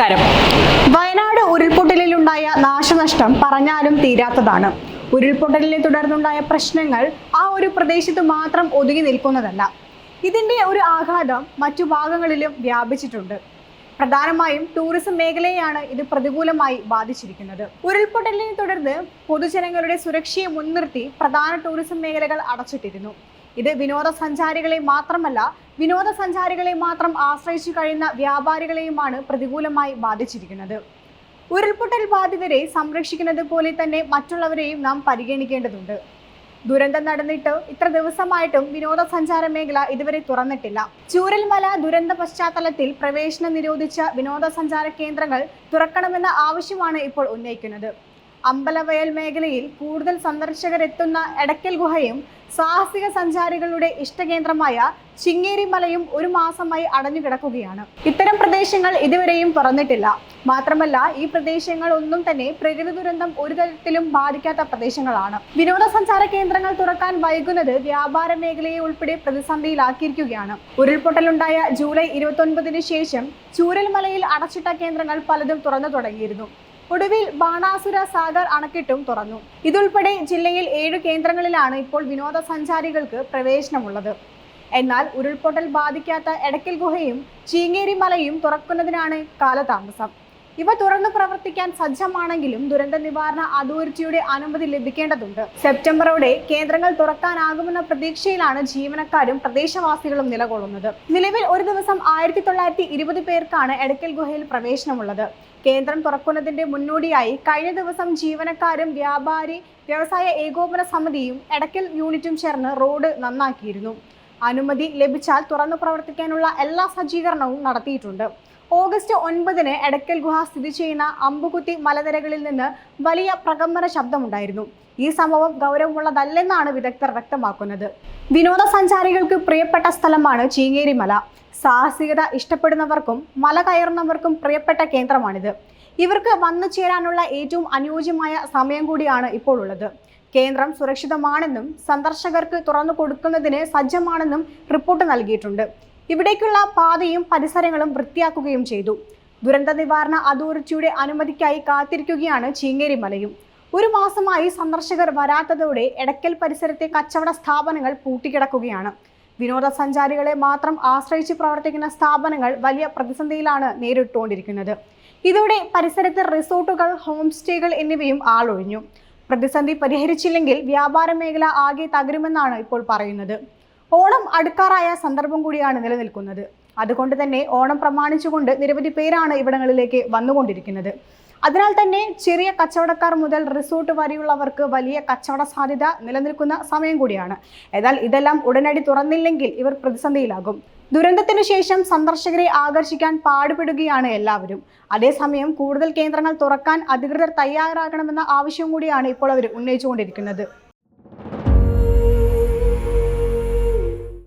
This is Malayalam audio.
നമസ്കാരം. വയനാട് ഉരുൾപൊട്ടലിലുണ്ടായ നാശനഷ്ടം പറഞ്ഞാലും തീരാത്തതാണ്. ഉരുൾപൊട്ടലിനെ തുടർന്നുണ്ടായ പ്രശ്നങ്ങൾ ആ ഒരു പ്രദേശത്ത് മാത്രം ഒതുങ്ങി നിൽക്കുന്നതല്ല. ഇതിന്റെ ഒരു ആഘാതം മറ്റു ഭാഗങ്ങളിലും വ്യാപിച്ചിട്ടുണ്ട്. പ്രധാനമായും ടൂറിസം മേഖലയെയാണ് ഇത് പ്രതികൂലമായി ബാധിച്ചിരിക്കുന്നത്. ഉരുൾപൊട്ടലിനെ തുടർന്ന് പൊതുജനങ്ങളുടെ സുരക്ഷയെ മുൻനിർത്തി പ്രധാന ടൂറിസം മേഖലകൾ അടച്ചിട്ടിരുന്നു. ഇത് വിനോദസഞ്ചാരികളെ മാത്രമല്ല വിനോദസഞ്ചാരികളെ മാത്രം ആശ്രയിച്ചു കഴിയുന്ന വ്യാപാരികളെയുമാണ് പ്രതികൂലമായി ബാധിച്ചിരിക്കുന്നത്. ഉരുൾപൊട്ടൽ ബാധിതരെ സംരക്ഷിക്കുന്നത് പോലെ തന്നെ മറ്റുള്ളവരെയും നാം പരിഗണിക്കേണ്ടതുണ്ട്. ദുരന്തം നടന്നിട്ട് ഇത്ര ദിവസമായിട്ടും വിനോദസഞ്ചാര മേഖല ഇതുവരെ തുറന്നിട്ടില്ല. ചൂരൽമല ദുരന്ത പശ്ചാത്തലത്തിൽ പ്രവേശനം നിരോധിച്ച വിനോദസഞ്ചാര കേന്ദ്രങ്ങൾ തുറക്കണമെന്ന ആവശ്യമാണ് ഇപ്പോൾ ഉന്നയിക്കുന്നത്. അമ്പലവയൽ മേഖലയിൽ കൂടുതൽ സന്ദർശകരെത്തുന്ന എടക്കൽ ഗുഹയും സാഹസിക സഞ്ചാരികളുടെ ഇഷ്ടകേന്ദ്രമായ ചിങ്ങേരി മലയും ഒരു മാസമായി അടഞ്ഞുകിടക്കുകയാണ്. ഇത്തരം പ്രദേശങ്ങൾ ഇതുവരെയും തുറന്നിട്ടില്ല. മാത്രമല്ല ഈ പ്രദേശങ്ങൾ ഒന്നും തന്നെ പ്രകൃതി ദുരന്തം ഒരു തരത്തിലും ബാധിക്കാത്ത പ്രദേശങ്ങളാണ്. വിനോദസഞ്ചാര കേന്ദ്രങ്ങൾ തുറക്കാൻ വൈകുന്നത് വ്യാപാര മേഖലയെ ഉൾപ്പെടെ പ്രതിസന്ധിയിലാക്കിയിരിക്കുകയാണ്. ഉരുൾപൊട്ടലുണ്ടായ ജൂലൈ ഇരുപത്തൊൻപതിന് ശേഷം ചൂരൽമലയിൽ അടച്ചിട്ട കേന്ദ്രങ്ങൾ പലതും തുറന്നു തുടങ്ങിയിരുന്നു. ഒടുവിൽ ബാണാസുര സാഗർ അണക്കെട്ടും തുറന്നു. ഇതുൾപ്പെടെ ജില്ലയിൽ ഏഴ് കേന്ദ്രങ്ങളിലാണ് ഇപ്പോൾ വിനോദസഞ്ചാരികൾക്ക് പ്രവേശനമുള്ളത്. എന്നാൽ ഉരുൾപൊട്ടൽ ബാധിക്കാത്ത എടക്കൽ ഗുഹയും ചീങ്ങേരി മലയും തുറക്കുന്നതിനാണ് കാലതാമസം. ഇവ തുറന്നു പ്രവർത്തിക്കാൻ സജ്ജമാണെങ്കിലും ദുരന്ത നിവാരണ അതോറിറ്റിയുടെ അനുമതി ലഭിക്കേണ്ടതുണ്ട്. സെപ്റ്റംബറോടെ കേന്ദ്രങ്ങൾ തുറക്കാനാകുമെന്ന പ്രതീക്ഷയിലാണ് ജീവനക്കാരും പ്രദേശവാസികളും നിലകൊള്ളുന്നത്. നിലവിൽ ഒരു ദിവസം ആയിരത്തി തൊള്ളായിരത്തി ഇരുപത് പേർക്കാണ് എടക്കൽ ഗുഹയിൽ പ്രവേശനമുള്ളത്. കേന്ദ്രം തുറക്കുന്നതിന്റെ മുന്നോടിയായി കഴിഞ്ഞ ദിവസം ജീവനക്കാരും വ്യാപാരി വ്യവസായ ഏകോപന സമിതിയും എടക്കൽ യൂണിറ്റും ചേർന്ന് റോഡ് നന്നാക്കിയിരുന്നു. അനുമതി ലഭിച്ചാൽ തുറന്നു പ്രവർത്തിക്കാനുള്ള എല്ലാ സജ്ജീകരണവും നടത്തിയിട്ടുണ്ട്. ഓഗസ്റ്റ് ഒൻപതിന് എടക്കൽ ഗുഹ സ്ഥിതി ചെയ്യുന്ന അമ്പുകുത്തി മലനിരകളിൽ നിന്ന് വലിയ പ്രകമ്പന ശബ്ദമുണ്ടായിരുന്നു. ഈ സംഭവം ഗൗരവമുള്ളതല്ലെന്നാണ് വിദഗ്ധർ വ്യക്തമാക്കുന്നത്. വിനോദസഞ്ചാരികൾക്ക് പ്രിയപ്പെട്ട സ്ഥലമാണ് ചീങ്ങേരി മല. സാഹസികത ഇഷ്ടപ്പെടുന്നവർക്കും മല കയറുന്നവർക്കും പ്രിയപ്പെട്ട കേന്ദ്രമാണിത്. ഇവർക്ക് വന്നു ചേരാനുള്ള ഏറ്റവും അനുയോജ്യമായ സമയം കൂടിയാണ് ഇപ്പോൾ ഉള്ളത് കേന്ദ്രം സുരക്ഷിതമാണെന്നും സന്ദർശകർക്ക് തുറന്നു കൊടുക്കുന്നതിന് സജ്ജമാണെന്നും റിപ്പോർട്ട് നൽകിയിട്ടുണ്ട്. ഇവിടേക്കുള്ള പാതയും പരിസരങ്ങളും വൃത്തിയാക്കുകയും ചെയ്തു. ദുരന്ത നിവാരണ അതോറിറ്റിയുടെ അനുമതിക്കായി കാത്തിരിക്കുകയാണ് ചീങ്ങേരി മലയും. ഒരു മാസമായി സന്ദർശകർ വരാത്തതോടെ എടക്കൽ പരിസരത്തെ കച്ചവട സ്ഥാപനങ്ങൾ പൂട്ടിക്കിടക്കുകയാണ്. വിനോദസഞ്ചാരികളെ മാത്രം ആശ്രയിച്ച് പ്രവർത്തിക്കുന്ന സ്ഥാപനങ്ങൾ വലിയ പ്രതിസന്ധിയിലാണ് നേരിട്ടുകൊണ്ടിരിക്കുന്നത്. ഇതോടെ പരിസരത്ത് റിസോർട്ടുകൾ ഹോം സ്റ്റേകൾ എന്നിവയും ആളൊഴിഞ്ഞു. പ്രതിസന്ധി പരിഹരിച്ചില്ലെങ്കിൽ വ്യാപാര മേഖല ആകെ തകരുമെന്നാണ് ഇപ്പോൾ പറയുന്നത്. ഓണം അടുക്കാറായ സന്ദർഭം കൂടിയാണ് നിലനിൽക്കുന്നത്. അതുകൊണ്ട് തന്നെ ഓണം പ്രമാണിച്ചുകൊണ്ട് നിരവധി പേരാണ് ഇവിടങ്ങളിലേക്ക് വന്നുകൊണ്ടിരിക്കുന്നത്. അതിനാൽ തന്നെ ചെറിയ കച്ചവടക്കാർ മുതൽ റിസോർട്ട് വരെയുള്ളവർക്ക് വലിയ കച്ചവട സാധ്യത നിലനിൽക്കുന്ന സമയം കൂടിയാണ്. എന്നാൽ ഇതെല്ലാം ഉടനടി തുറന്നില്ലെങ്കിൽ ഇവർ പ്രതിസന്ധിയിലാകും. ദുരന്തത്തിനു ശേഷം സന്ദർശകരെ ആകർഷിക്കാൻ പാടുപെടുകയാണ് എല്ലാവരും. അതേസമയം കൂടുതൽ കേന്ദ്രങ്ങൾ തുറക്കാൻ അധികൃതർ തയ്യാറാകണമെന്ന ആവശ്യം കൂടിയാണ് ഇപ്പോൾ അവർ ഉന്നയിച്ചുകൊണ്ടിരിക്കുന്നത്.